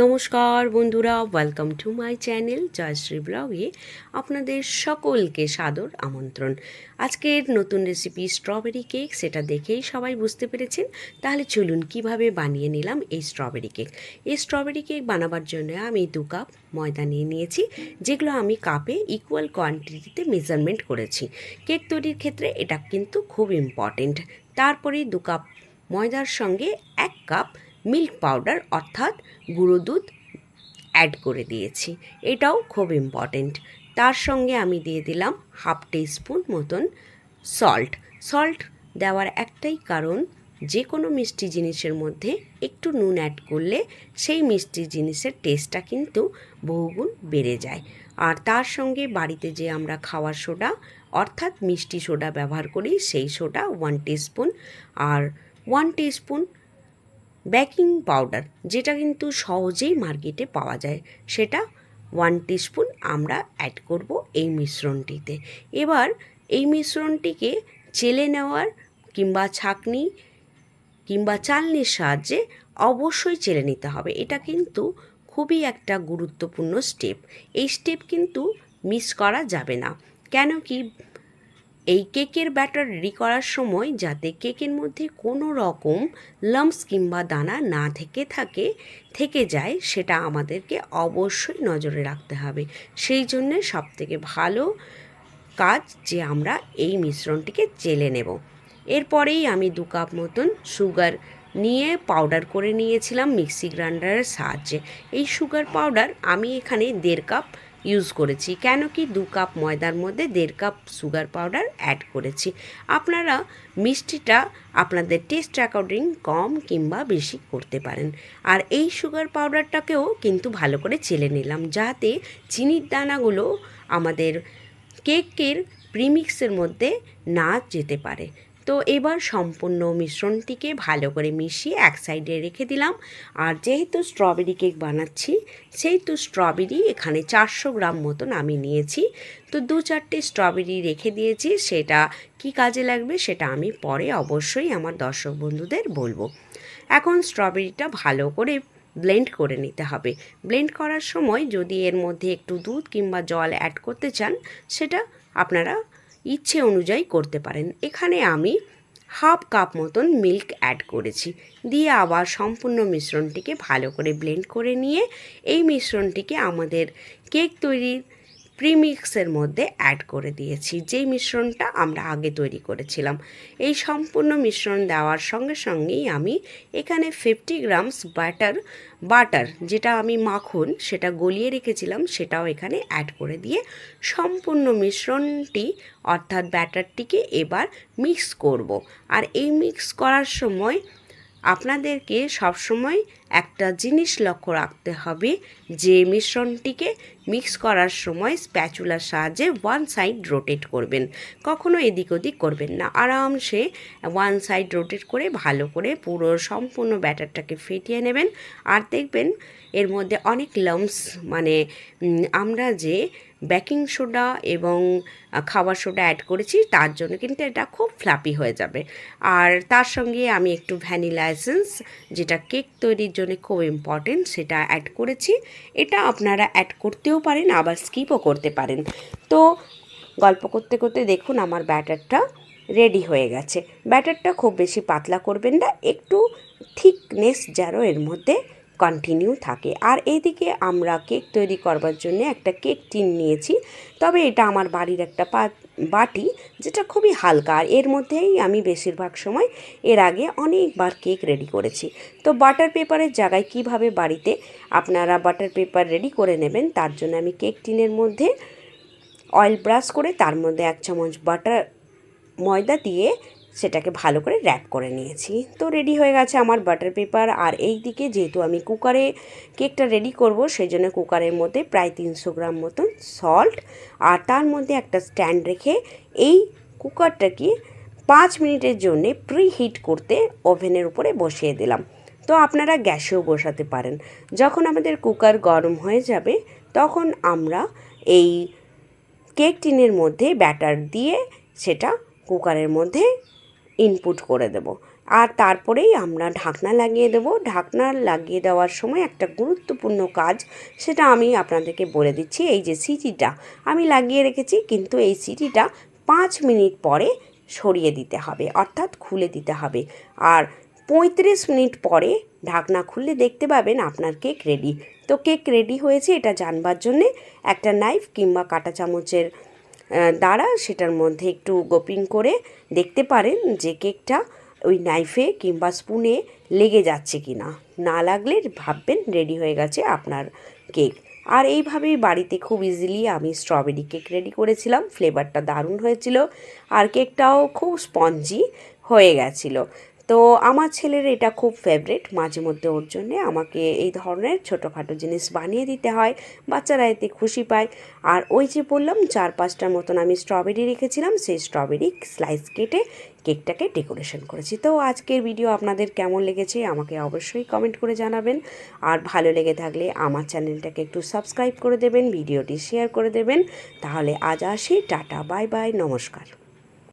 নমস্কার বন্ধুরা welcome to my channel Joyshree ব্লগে আপনাদের সকলকে সাদর আমন্ত্রণ। আজকের নতুন রেসিপি স্ট্রবেরি কেক সেটা দেখেই সবাই বুঝতে পেরেছেন। তাহলে চলুন কীভাবে বানিয়ে নিলাম এই স্ট্রবেরি কেক এই স্ট্রবেরি কেক বানাবার জন্য আমি দু কাপ ময়দা নিয়ে নিয়েছি, যেগুলো আমি কাপে ইকুয়াল কোয়ান্টিটিতে মেজারমেন্ট করেছি। কেক তৈরির ক্ষেত্রে এটা কিন্তু খুব ইম্পর্টেন্ট তারপরে দু কাপ ময়দার সঙ্গে এক কাপ মিল্ক পাউডার অর্থাৎ গুঁড়ো দুধ অ্যাড করে দিয়েছি। এটাও খুব ইম্পর্টেন্ট তার সঙ্গে আমি দিয়ে দিলাম হাফ স্পুন মতন সল্ট সল্ট দেওয়ার একটাই কারণ যে কোনো মিষ্টি জিনিসের মধ্যে একটু নুন অ্যাড করলে সেই মিষ্টি জিনিসের টেস্টটা কিন্তু বহুগুণ বেড়ে যায়। আর তার সঙ্গে বাড়িতে যে আমরা খাওয়ার সোডা, অর্থাৎ মিষ্টি সোডা ব্যবহার করি, সেই সোডা ওয়ান স্পুন আর ওয়ান স্পুন বেকিং পাউডার, যেটা কিন্তু সহজেই মার্কেটে পাওয়া যায়। সেটা ওয়ান টিস্পুন আমরা অ্যাড করব এই মিশ্রণটিতে। এবার এই মিশ্রণটিকে চেলে নেওয়ার কিংবা ছাকনি কিংবা চালনির সাহায্যে অবশ্যই চেলে নিতে হবে। এটা কিন্তু খুবই একটা গুরুত্বপূর্ণ স্টেপ এই স্টেপ কিন্তু মিস করা যাবে না। কেন কি এই কেকের ব্যাটার রেডি করার সময় যাতে কেকের মধ্যে কোনো রকম লাম্পস কিংবা দানা না থেকে থাকে, থেকে যায়, সেটা আমাদেরকে অবশ্যই নজরে রাখতে হবে। সেই জন্যে সবথেকে ভালো কাজ যে আমরা এই মিশ্রণটিকে চেলে নেব। এরপরেই আমি দু কাপ মতন সুগার নিয়ে পাউডার করে নিয়েছিলাম মিক্সি গ্রাইন্ডারের সাহায্যে। এই সুগার পাউডার আমি এখানে দেড় কাপ ইউজ করেছি। কেন কি দু কাপ ময়দার মধ্যে দেড় কাপ সুগার পাউডার অ্যাড করেছি। আপনারা মিষ্টিটা আপনাদের টেস্ট অ্যাকর্ডিং কম কিংবা বেশি করতে পারেন। আর এই সুগার পাউডারটাকেও কিন্তু ভালো করে চেলে নিলাম, যাতে চিনির দানাগুলো আমাদের কেকের প্রিমিক্সের মধ্যে না যেতে পারে। তো এবার সম্পূর্ণ মিশ্রণটিকে ভালো করে মিশিয়ে এক সাইডে রেখে দিলাম। আর যেহেতু স্ট্রবেরি কেক বানাচ্ছি, সেহেতু স্ট্রবেরি এখানে চারশো গ্রাম মতন আমি নিয়েছি। তো দু চারটে স্ট্রবেরি রেখে দিয়েছি, সেটা কি কাজে লাগবে সেটা আমি পরে অবশ্যই আমার দর্শক বন্ধুদের বলব। এখন স্ট্রবেরিটা ভালো করে ব্লেন্ড করে নিতে হবে। ব্লেন্ড করার সময় যদি এর মধ্যে একটু দুধ কিংবা জল অ্যাড করতে চান, সেটা আপনারা ইচ্ছে অনুযায়ী করতে পারেন। এখানে আমি হাফ কাপ মতন মিল্ক অ্যাড করেছি। দিয়ে আবার সম্পূর্ণ মিশ্রণটিকে ভালো করে ব্লেন্ড করে নিয়ে এই মিশ্রণটিকে আমাদের কেক তৈরির প্রিমিক্সের মধ্যে অ্যাড করে দিয়েছি, যেই মিশ্রণটা আমরা আগে তৈরি করেছিলাম। এই সম্পূর্ণ মিশ্রণ দেওয়ার সঙ্গে সঙ্গেই আমি এখানে ফিফটি গ্রামস বাটার বাটার যেটা আমি মাখন সেটা গলিয়ে রেখেছিলাম, সেটাও এখানে অ্যাড করে দিয়ে সম্পূর্ণ মিশ্রণটি অর্থাৎ ব্যাটারটিকে এবার মিক্স করব। আর এই মিক্স করার সময় আপনাদেরকে সবসময় একটা জিনিস লক্ষ্য রাখতে হবে, যে মিশ্রণটিকে মিক্স করার সময় স্প্যাচুলার সাহায্যে ওয়ান সাইড রোটেট করবেন। কখনো এদিক ওদিক করবেন না। আরামসে ওয়ান সাইড রোটেট করে, ভালো করে পুরো সম্পূর্ণ ব্যাটারটাকে ফেটিয়ে নেবেন। আর দেখবেন এর মধ্যে অনেক লামস মানে আমরা যে বেকিং সোডা এবং খাবার সোডা অ্যাড করেছি, তার জন্য কিন্তু এটা খুব ফ্লাপি হয়ে যাবে। আর তার সঙ্গে আমি একটু ভ্যানিলা এসেন্স যেটা কেক তৈরির জন্য খুব ইম্পর্টেন্ট সেটা অ্যাড করেছি। এটা আপনারা অ্যাড করতেও পারেন, আবার স্কিপও করতে পারেন। তো গল্প করতে করতে দেখুন আমার ব্যাটারটা রেডি হয়ে গেছে। ব্যাটারটা খুব বেশি পাতলা করবেন না, একটু থিকনেস যেন এর মধ্যে কন্টিনিউ থাকে। আর এইদিকে আমরা কেক তৈরি করবার জন্য একটা কেক টিন নিয়েছি। তবে এটা আমার বাড়ির একটা বাটি, যেটা খুবই হালকা। আর এর মধ্যেই আমি বেশিরভাগ সময় এর আগে অনেকবার কেক রেডি করেছি। তো বাটার পেপারের জায়গায় কীভাবে বাড়িতে আপনারা বাটার পেপার রেডি করে নেবেন, তার জন্য আমি কেক টিনের মধ্যে অয়েল ব্রাশ করে তার মধ্যে এক চামচ বাটার ময়দা দিয়ে সেটাকে ভালো করে র্যাপ করে নিয়েছি। তো রেডি হয়ে গেছে আমার বাটার পেপার আর এই দিকে যেহেতু আমি কুকারে কেকটা রেডি করব, সেই জন্য কুকারের মধ্যে প্রায় তিনশো গ্রাম মতন সল্ট আর তার মধ্যে একটা স্ট্যান্ড রেখে এই কুকারটাকে পাঁচ মিনিটের জন্যে প্রি হিট করতে ওভেনের উপরে বসিয়ে দিলাম। তো আপনারা গ্যাসেও বসাতে পারেন। যখন আমাদের কুকার গরম হয়ে যাবে, তখন আমরা এই কেক টিনের মধ্যে ব্যাটার দিয়ে সেটা কুকারের মধ্যে ইনপুট করে দেব। আর তারপরেই আমরা ঢাকনা লাগিয়ে দেবো। ঢাকনা লাগিয়ে দেওয়ার সময় একটা গুরুত্বপূর্ণ কাজ, সেটা আমি আপনাদেরকে বলে দিচ্ছি, এই যে সিটিটা আমি লাগিয়ে রেখেছি, কিন্তু এই সিটিটা পাঁচ মিনিট পরে সরিয়ে দিতে হবে, অর্থাৎ খুলে দিতে হবে। আর পঁয়ত্রিশ মিনিট পরে ঢাকনা খুললে দেখতে পাবেন আপনার কেক রেডি তো কেক রেডি হয়েছে, এটা জানবার জন্যে একটা নাইফ কিংবা কাঁটা চামচের দ্বারা সেটার মধ্যে একটু গোপিং করে দেখতে পারেন যে কেকটা ওই নাইফে কিংবা স্পুনে লেগে যাচ্ছে কি না না লাগলে ভাববেন রেডি হয়ে গেছে আপনার কেক। আর এইভাবেই বাড়িতে খুব ইজিলি আমি স্ট্রবেরি কেক রেডি করেছিলাম ফ্লেভারটা দারুণ হয়েছিল। আর কেকটাও খুব স্পঞ্জি হয়ে গেছিল। তো আমার ছেলের এটা খুব ফেভারিট মাঝে মধ্যে ওর জন্যে আমাকে এই ধরনের ছোটোখাটো জিনিস বানিয়ে দিতে হয়, বাচ্চারা এতে খুশি পায়। আর ওই যে বললাম, চার পাঁচটার মতন আমি স্ট্রবেরি রেখেছিলাম, সেই স্ট্রবেরি স্লাইস কেটে কেকটাকে ডেকোরেশন করেছি। তো আজকের ভিডিও আপনাদের কেমন লেগেছে আমাকে অবশ্যই কমেন্ট করে জানাবেন। আর ভালো লেগে থাকলে আমার চ্যানেলটাকে একটু সাবস্ক্রাইব করে দেবেন ভিডিওটি শেয়ার করে দেবেন। তাহলে আজ আসি, টাটা বাই বাই নমস্কার।